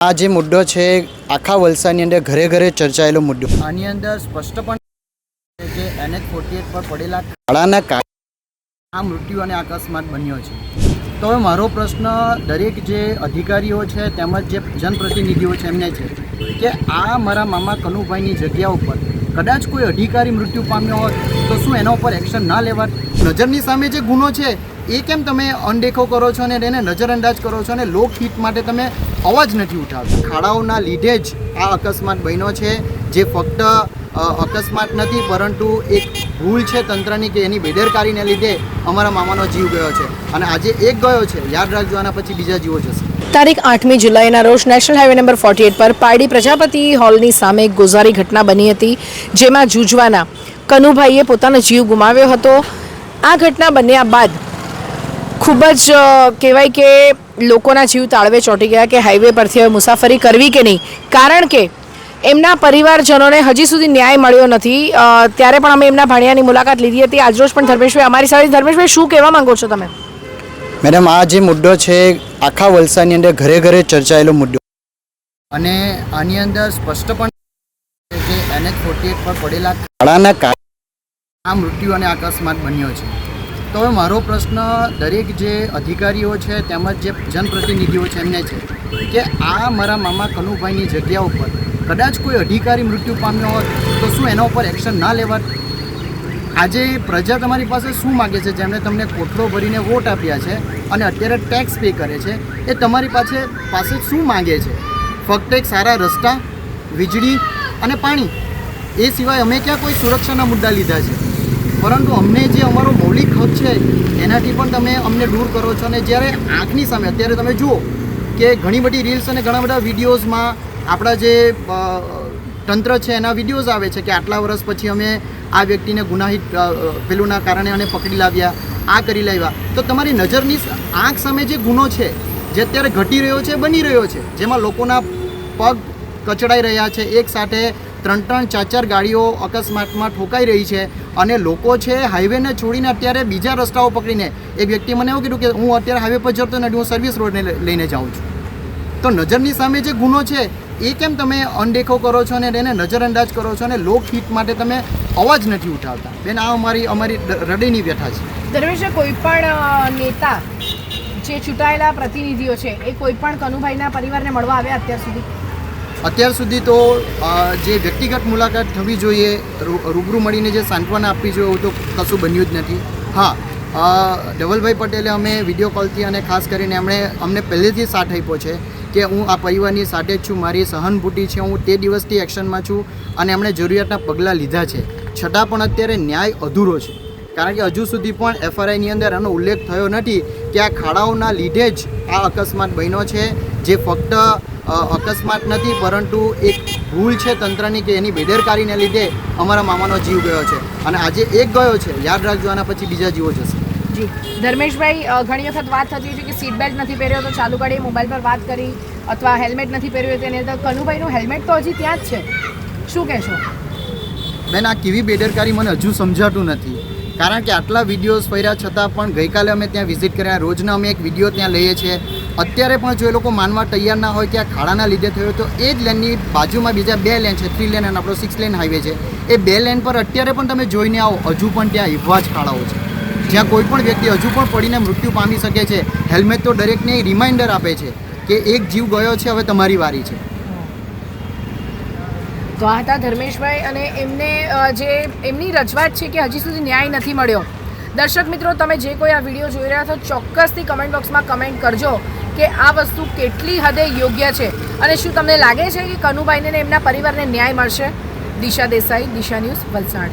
આ જે મુદ્દો છે આખા વલસાડની અંદર ઘરે ઘરે ચર્ચાયેલો મુદ્દો. આની અંદર સ્પષ્ટપણે જે એનએચ ફોર્ટી પર પડેલા કાળાના આ મૃત્યુ અને અકસ્માત બન્યો છે. તો હવે મારો પ્રશ્ન દરેક જે અધિકારીઓ છે તેમજ જે જનપ્રતિનિધિઓ છે એમને છે કે આ મારા મામા કનુભાઈની જગ્યા ઉપર કદાચ કોઈ અધિકારી મૃત્યુ પામ્યો હોત તો શું એના ઉપર એક્શન ના લેવા નજરની સામે જે ગુનો છે એ કેમ તમે અનદેખો કરો છો અને એને નજરઅંદાજ કરો છો અને લોકહિત માટે તમે અવાજ નથી ઉઠાવતા? ખાડાઓના લીધે જ આ અકસ્માત બન્યો છે, જે ફક્ત અકસ્માત નથી, પરંતુ એક ભૂલ છે તંત્રની કે એની બેદરકારીને લીધે અમારા મામાનો જીવ ગયો છે. અને આજે એક ગયો છે. યાદ રાખજો, આના પછી બીજા જીવો જશે. તારીખ આઠમી જુલાઈના રોજ national highway number forty eight પર પારડી પ્રજાપતિ હોલની સામે એક ગોઝારી ઘટના બની હતી, જેમાં જૂજવાના કનુભાઈએ પોતાનો જીવ ગુમાવ્યો હતો. આ ઘટના બન્યા બાદ ખૂબ જ કહેવાય કે લોકોના જીવ તાળવે ચોંટી ગયા કે હાઈવે પરથી હવે મુસાફરી કરવી કે નહીં. કારણ કે એમના પરિવારજનોને હજી સુધી ન્યાય મળ્યો નથી. ત્યારે પણ અમે એમના ભાણિયાની મુલાકાત લીધી હતી. આજરોજ પણ ધર્મેશભાઈ, અમારી સાથે ધર્મેશભાઈ, શું કહેવા માંગો છો તમે? મેડમ, આ જે મુદ્દો છે, આખા વલસાડની અંદર ઘરે ઘરે ચર્ચાયેલો મુદ્દો. અને આની અંદર સ્પષ્ટપણે જે એનએચ ફોર્ટી પર પડેલા આ મૃત્યુ અને અકસ્માત બન્યો છે. તો હવે મારો પ્રશ્ન દરેક જે અધિકારીઓ છે તેમજ જે જનપ્રતિનિધિઓ છે એમને છે કે આ મારા મામા કનુભાઈની જગ્યા ઉપર કદાચ કોઈ અધિકારી મૃત્યુ પામ્યો હોત તો શું એના ઉપર એક્શન ના લેવાત? આજે પ્રજા તમારી પાસે શું માગે છે? જેમણે તમને કોઠડો ભરીને વોટ આપ્યા છે અને અત્યારે ટેક્સ પે કરે છે. એ તમારી પાસે પાસે શું માગે છે? ફક્ત એક સારા રસ્તા, વીજળી અને પાણી. એ સિવાય અમે ક્યાં કોઈ સુરક્ષાના મુદ્દા લીધા છે? પરંતુ અમને જે અમારો મૌલિક હક છે, એનાથી પણ તમે અમને દૂર કરો છો અને જ્યારે આંખની સામે અત્યારે તમે જુઓ કે ઘણી બધી રીલ્સ અને ઘણા બધા વિડીયોઝમાં આપણા જે તંત્ર છે, એના વિડીયોઝ આવે છે કે આટલા વર્ષ પછી અમે આ વ્યક્તિને ગુનાહિત પેલુંના કારણે અને પકડી લાવ્યા, આ કરી લાવ્યા. તો તમારી નજરની આંખ સામે જે ગુનો છે, જે અત્યારે ઘટી રહ્યો છે, બની રહ્યો છે, જેમાં લોકોના પગ કચડાઈ રહ્યા છે, એક સાથે ત્રણ ત્રણ ચાર ચાર ગાડીઓ અકસ્માતમાં ઠોકાઈ રહી છે અને લોકો છે હાઈવેને છોડીને અત્યારે બીજા રસ્તાઓ પકડીને એક વ્યક્તિ મને એવું કીધું કે હું અત્યારે હાઈવે પર જતો નથી હું સર્વિસ રોડને લઈને જાઉં છું. તો નજરની સામે જે ગુનો છે, એ કેમ તમે અનદેખો કરો છો અને એને નજરઅંદાજ કરો છો અને લોકહિત માટે તમે અવાજ નથી ઉઠાવતા? બેન, આ અમારી અમારી હૃદયની વ્યથા છે. ધર્મેશ, કોઈ પણ નેતા જે ચૂંટાયેલા પ્રતિનિધિઓ છે, એ કોઈ પણ કનુભાઈના પરિવારને મળવા આવ્યા અત્યાર સુધી? અત્યાર સુધી તો જે વ્યક્તિગત મુલાકાત થવી જોઈએ રૂબરૂ મળીને જે સાંત્વના આપવી જોઈએ એવું તો કશું બન્યું જ નથી. હા ડબલભાઈ પટેલે અમે વીડિયો કોલથી અને ખાસ કરીને એમણે અમને પહેલેથી સાથ આપ્યો છે કે હું આ પરિવારની સાથે જ છું, મારી સહાનુભૂતિ છે, હું તે દિવસથી એક્શનમાં છું અને એમણે જરૂરિયાતના પગલાં લીધા છે. છતાં પણ અત્યારે ન્યાય અધૂરો છે. કારણ કે હજુ સુધી પણ એફઆરઆઈની અંદર આનો ઉલ્લેખ થયો નથી કે આ ખાડાઓના લીધે જ આ અકસ્માત બન્યો છે, જે ફક્ત અકસ્માત નથી પરંતુ એક ભૂલ છે તંત્રની કે એની બેદરકારીને લીધે અમારા મામાનો જીવ ગયો છે. અને આજે એક ગયો છે. યાદ રાખજો આના પછી બીજા જીવો જશે. જી. ધર્મેશભાઈ ઘણી વખત વાત થતી હતી છે કે સીટ બેલ્ટ નથી પહેર્યો તો ચાલુ ગાડીએ મોબાઈલ પર વાત કરી અથવા હેલ્મેટ નથી પહેર્યું તેની તો કનુભાઈનું હેલ્મેટ તો હજી ત્યાં જ છે. શું કહેશો? બેન આ કેવી બેદરકારી મને હજુ સમજાતું નથી. કારણ કે આટલા વિડીયોઝ ફર્યા છતાં પણ ગઈકાલે અમે ત્યાં વિઝિટ કર્યા. રોજના અમે એક વીડિયો ત્યાં લઈએ છીએ. અત્યારે પણ જો એ લોકો માનવા તૈયાર ના હોય કે આ ખાડાના લીધે થયો તો એ જ લેનની બાજુમાં બીજા બે લેન છે. થ્રી લેન અને આપણો સિક્સ લેન હાઈવે છે. એ બે લેન પર અત્યારે પણ તમે જોઈને આવો, હજુ પણ ત્યાં એવા જ ખાડાઓ છે. જ્યાં કોઈ પણ વ્યક્તિ હજુ પણ પડીને મૃત્યુ પામી શકે છે. હેલ્મેટ તો દરેકને રિમાઇન્ડર આપે છે કે એક જીવ ગયો છે, હવે તમારી વારી છે. તો હતા ધર્મેશભાઈ અને એમને જે, એમની રજૂઆત છે કે હજી સુધી ન્યાય નથી મળ્યો. દર્શક મિત્રો, તમે જે કોઈ આ વીડિયો જોઈ રહ્યા છો, ચોક્કસથી કમેન્ટ બોક્સમાં કમેન્ટ કરજો કે આ વસ્તુ કેટલી હદે યોગ્ય છે. અને શું તમને લાગે છે કે કનુભાઈને એમના પરિવારને ન્યાય મળશે? દિશા દેસાઈ, દિશા ન્યૂઝ, વલસાડ.